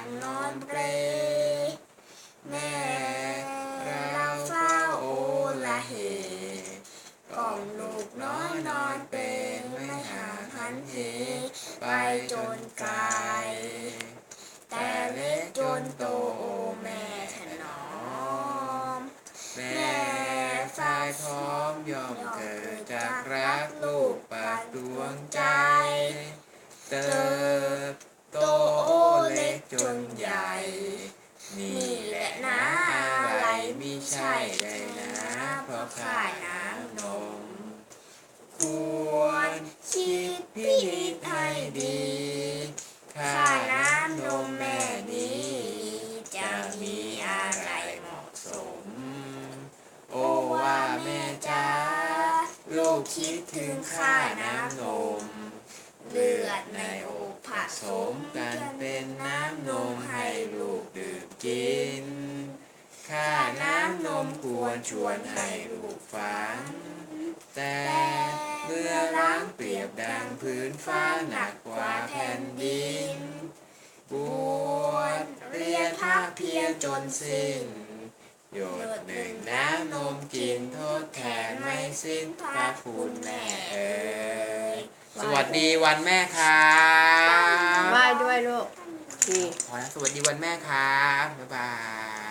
างนอนเปรแม่เราเฝ้าโอละเหตกล่องลูกน้อยนอนเปรไม่ห่างหันเหไปจนไกลแต่เล็กจนโตโอแม่ถนอม แม่ฝ่ายพร้อมยอมเกิดจากรักลูกปาดดวงใจ เติบ เพราะข้าน้ำนม ควรคิดพินิจให้ดีข้าน้ำนมแม่นี้ จะมีอะไรเหมาะสม โอ้ว่าแม่จ้าลูกคิดถึงข้าน้ำนม เลือดในอกผสมกันเป็นน้ำนมให้ลูกดื่มกิน น้ำนมควรชวนให้ลูกฟังแต่เมื่อล้างเปรียบดังพื้นฟ้าหนักกว่าแผ่นดินบวชเรียนภาคเพียรจนสิ้นหยดหนึ่งน้ำนมกินทดแทนไม่สิ้นพระคุณแม่เอ๋ยสวัสดีวันแม่ครับไหว้ด้วยลูกดีขอนะสวัสดีวันแม่ครับ บ๊ายบาย